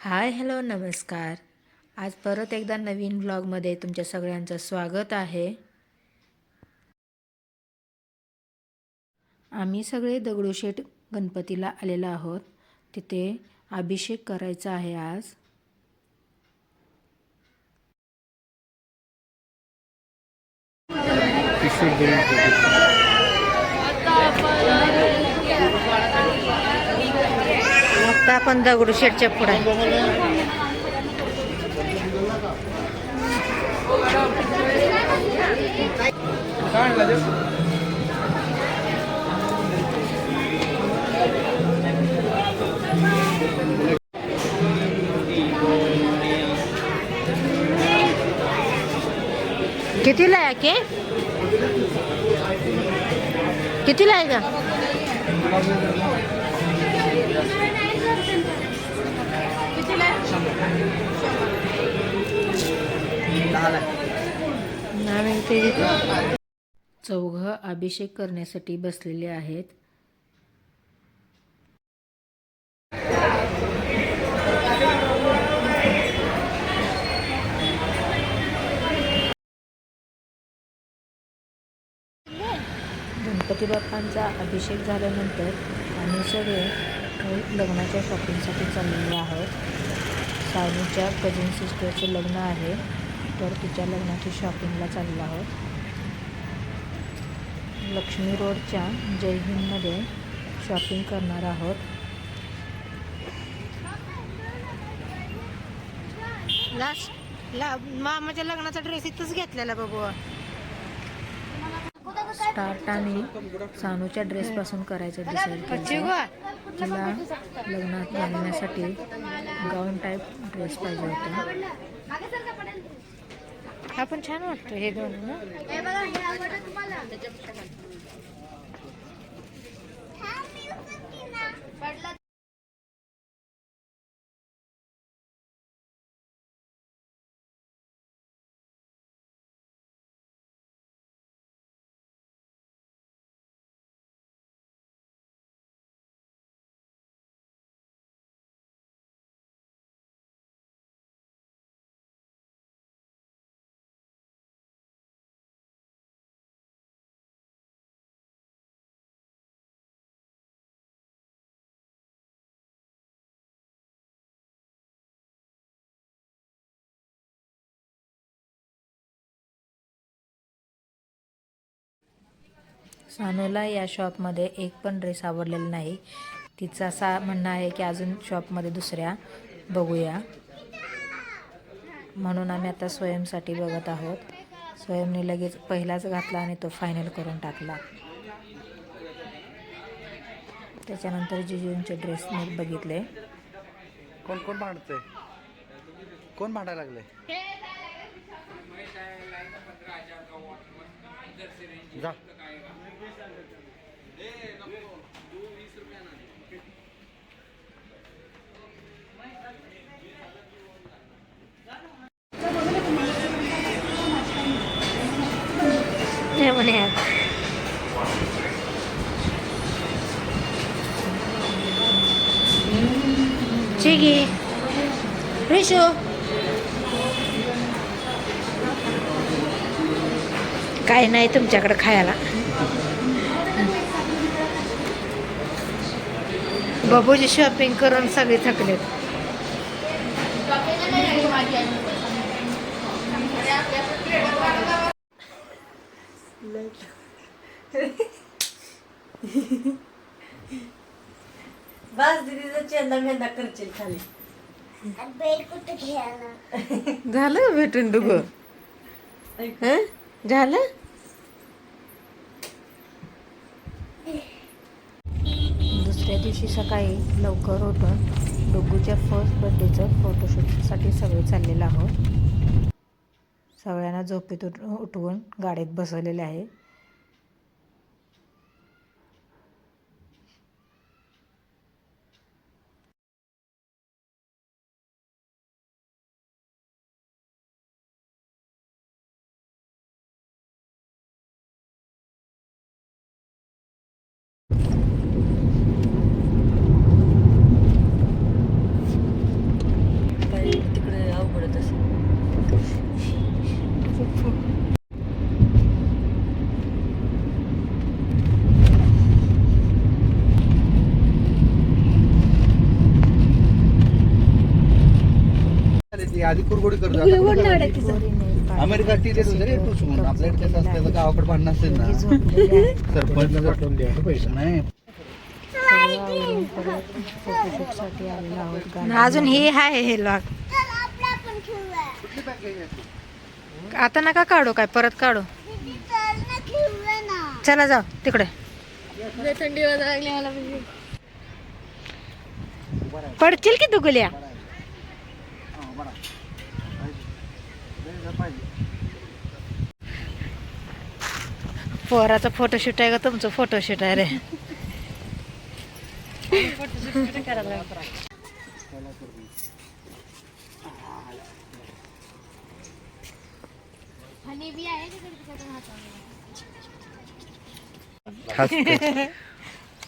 Hi hello नमस्कार. आज परत एकदा नवीन ब्लॉगमध्ये तुमच्या सगळ्यांचं स्वागत आहे. आम्ही सगळे दगडूशेठ गणपतीला आलेलो आहोत. तिथे अभिषेक करायचा आहे आज. आता आपण दगडूशेठच्या पुढे. कितीला आहे के? कितीला आहे का चौघ अभिषेक करण्यासाठी बसलेले आहेत. गणपती बाप्पांचा अभिषेक झाल्यानंतर आम्ही सगळे लग्नाच्या शॉपिंगसाठी चाललेलो आहोत. सावनीच्या कझिन सिस्टरचं लग्न आहे. तर तिच्या लग्नाची शॉपिंगला चाललो आहोत. लक्ष्मी रोडच्या जय हिंदमध्ये शॉपिंग करणार आहोत. लास्ट ला मामाच्या लग्नाचा ड्रेस इथंच घेतलेला बघू. स्टार्ट आम्ही सानूच्या ड्रेसपासून करायचं डिसाईड केलं. तिला लग्नात घालण्यासाठी गाऊन टाईप ड्रेस पाहिजे होता. हा पण छान वाटतो हे दोन सानूला या शॉपमध्ये एक पण ड्रेस आवडलेला नाही. तिचं असा म्हणणं आहे की अजून शॉपमध्ये दुसऱ्या बघूया. म्हणून आम्ही आता स्वयंसाठी बघत आहोत. स्वयंने लगेच पहिलाच घातला आणि तो फायनल करून टाकला. त्याच्यानंतर जिजूंचे ड्रेस मी बघितले. कोण कोण भांडते कोण भांडायला लागले जा. हे म्हणे चिगी रिशू काय नाही तुमच्याकडे खायला. बाबूजी शॉपिंग करून सगळे थकलेत. बस दीदीचा चेंदा मेंदा करशील खाली. झालं भेटून डुग झालं? दुसऱ्या दिवशी सकाळी लवकर उठून डोगूच्या फर्स्ट बर्थडेचं फोटोशूटसाठी सगळे चाललेलं आहोत. सगळ्यांना झोपेत उठ उठवून गाडीत बसवलेले आहे. आधी कुरगोडी करतो? अमेरिका टी देत होते तू सोडून आपल्याकडे कसं असतं आता गावाकडे भांडणं असेल ना. सरपंच नाही आलेलो आहोत गार्डन अजून हे आहे हे लॉक आता नका काढू काय परत काढू. चला जाऊ तिकडे. पडतील की पोराचा फोटोशूट आहे का? तुमचं फोटोशूट आहे रे.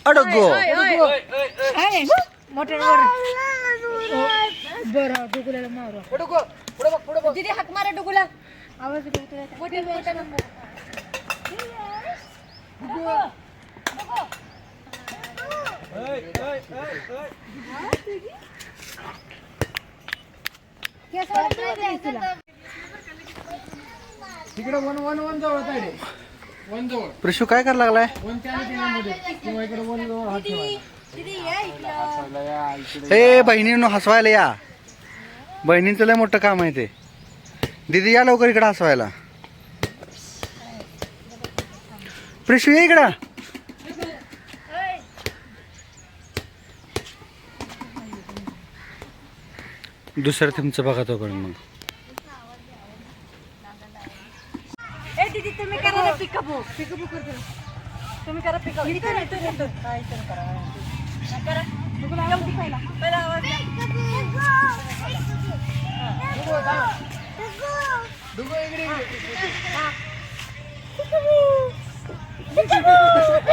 अडगो. मोठ्या बरं दुगुल्याला मारू दीदी हाक मारा डुगुला आवाज मोठे मोठे प्रशू काय करायला लागलाय? ए बहिणींनो हसवायला या. बहिणींचं लय मोठं काम आहे ते. दीदी या लवकर इकडं हसवायला. प्रशू ये इकडं. दुसरं तुमचं बघा तो करून मग. ए दीदी तुम्ही करा ना पिकअप पिकअप करतो तुम्ही इथं. हा, इथं करा हा, करा डुगुला आवाज दे पहिला पहिला आवाज द्या.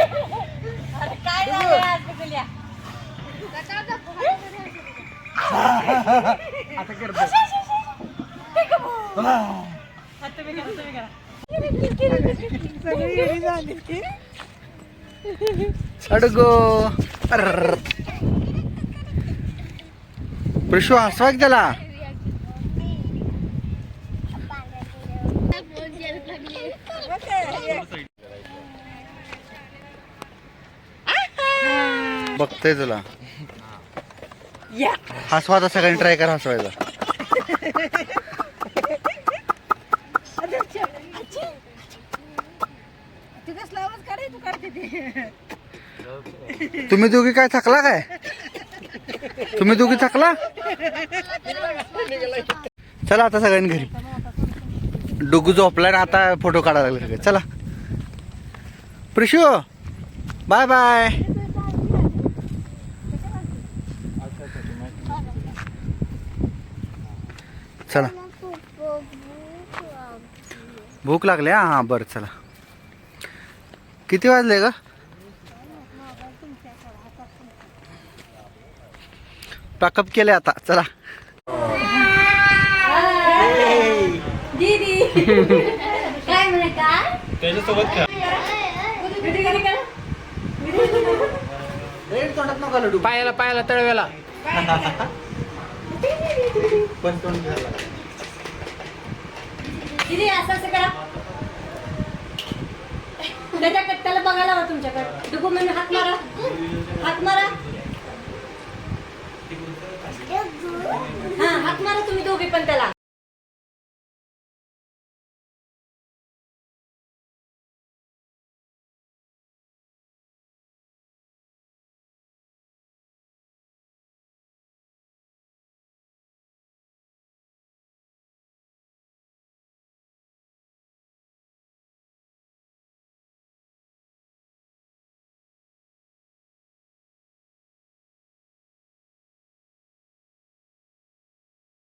अरे काय झालं आज डुगुल्या? हा, तुम्ही करा तुम्ही करा अडगो अर्र. प्रशू हसवा की त्याला बघतोय तुला. हसवा आता सगळ्यांनी ट्राय करा हसवायचा. तुम्ही दोघी काय थकला काय? तुम्ही दोघी थकला? चला आता सगळ्यांनी घरी. डुगू झोपला ना आता फोटो काढायला लागले सगळे. चला. प्रिशू बाय बाय चला. भूक लागली हा हां बरं चला. किती वाजले का पॅकअप केले आता चला. दीदी. काय म्हणे पण तोंड घ्यायला दिदी असं असं करा. त्याच्या कट्ट्याला बघायला हवा तुमच्याकडे. डुकू म्हणून हात मारा. हात मारा. हा हात मारा तुम्ही दोघे पण त्याला.